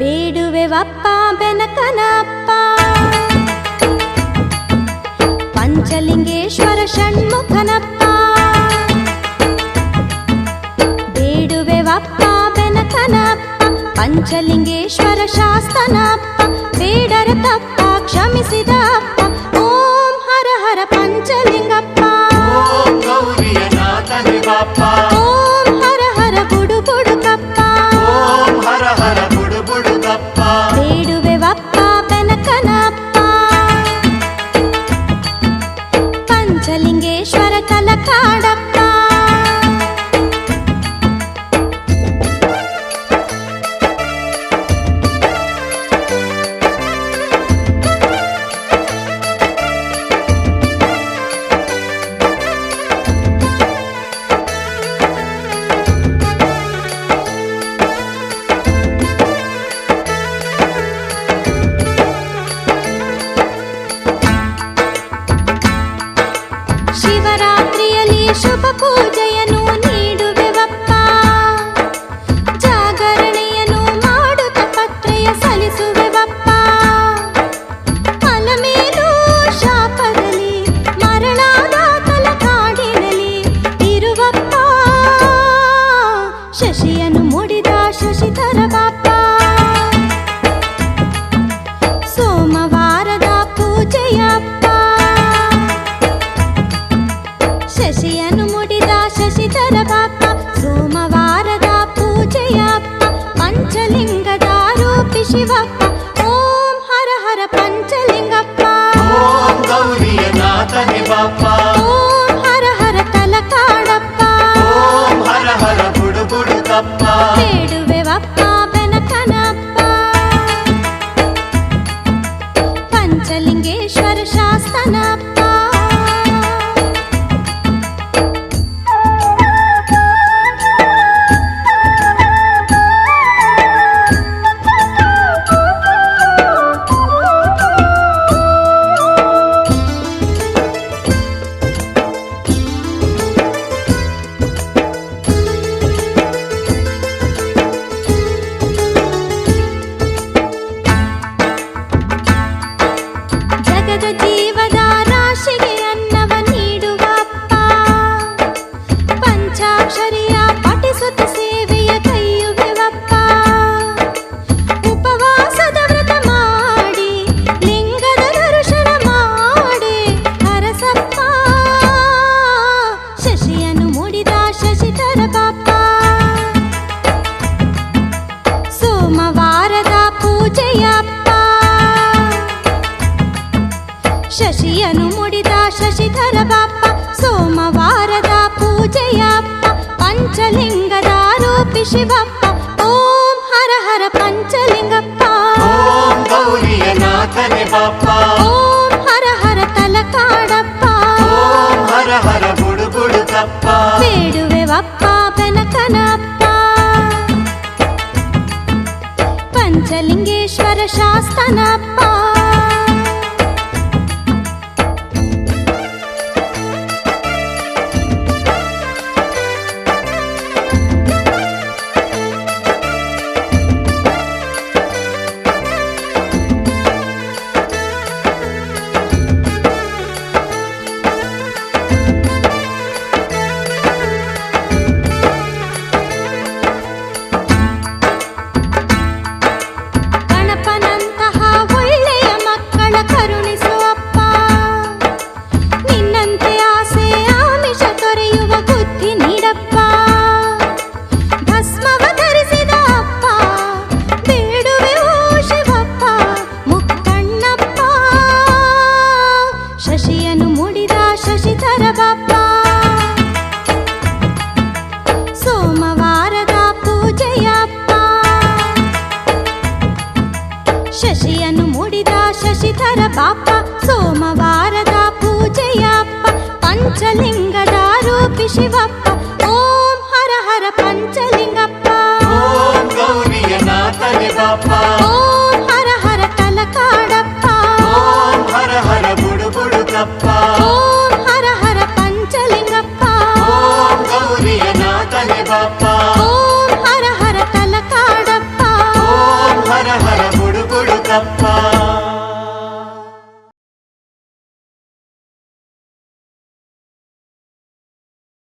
ಬೇಡುವೆ ವಪ್ಪ ಬೆನಕನಪ್ಪ ಪಂಚಲಿಂಗೇಶ್ವರ ಷಣ್ಮುಖನಪ್ಪ ಬೇಡುವೆ ವಪ್ಪ ಬೆನಕನಪ್ಪ ಪಂಚಲಿಂಗೇಶ್ವರ ಶಾಸ್ತನಪ್ಪ ಬೇಡರ ತಪ್ಪ ಕ್ಷಮಿಸಿದ ಓಂ ಹರ ಹರ ಪಂಚಲಿಂಗಪ್ಪ ಓಂ ಹರ ಹರ ಗುಡು ಗುಡುಕಪ್ಪ ಓಂ ಹರ ಹರ శివప్ప ఓం హర హర పంచలింగప్ప. ఓం గౌరియ నాథని ఓం హర హర తలకాడప్ప. ఓం హర హర వేడువెవప్ప వెనకనప్ప. పంచలింగేశ్వర శాస్తనప్ప ಶಶಿಯನ್ನು ಮುಡಿದ ಶಶಿಧರ ಬಾಪ್ಪ ಸೋಮವಾರದ ಪೂಜೆಯಪ್ಪ ಪಂಚಲಿಂಗದ ರೂಪಿ ಶಿವಪ್ಪ ಓಂ ಹರ ಹರ ಪಂಚಲಿಂಗಪ್ಪ ಓಂ ಗೌರಿಯ ನಾಥನೆ ಬಾಪ್ಪ ಓಂ ಹರ ಹರ ತಲಕಾಡಪ್ಪ ಓಂ ಹರ ಹರ ಬುಡು ಬುಡು ಗಪ್ಪ ಬೇಡುವೆವಪ್ಪ ಬೆನಕನಪ್ಪ ಪಂಚಲಿಂಗೇಶ್ವರ ಶಾಸ್ತನಪ್ಪ ಶಶಿಯನ್ನು ಮುಡಿದ ಶಶಿಧರ ಬಾಪ್ಪ ಸೋಮವಾರದ ಪೂಜೆಯಪ್ಪ ಪಂಚಲಿಂಗದ ರೂಪಿ ಶಿವಪ್ಪ ಓಂ ಹರ ಹರ ಪಂಚಲಿಂಗಪ್ಪ ಓಂ ಗೌರಿಯ ನಾಥನೆ ಬಾಪ್ಪ ಓಂ ಹರ ಹರ ತಲಕಾಡಪ್ಪ ಓಂ ಹರ ಹರ ಬುಡು ಬುಡು ಓಂ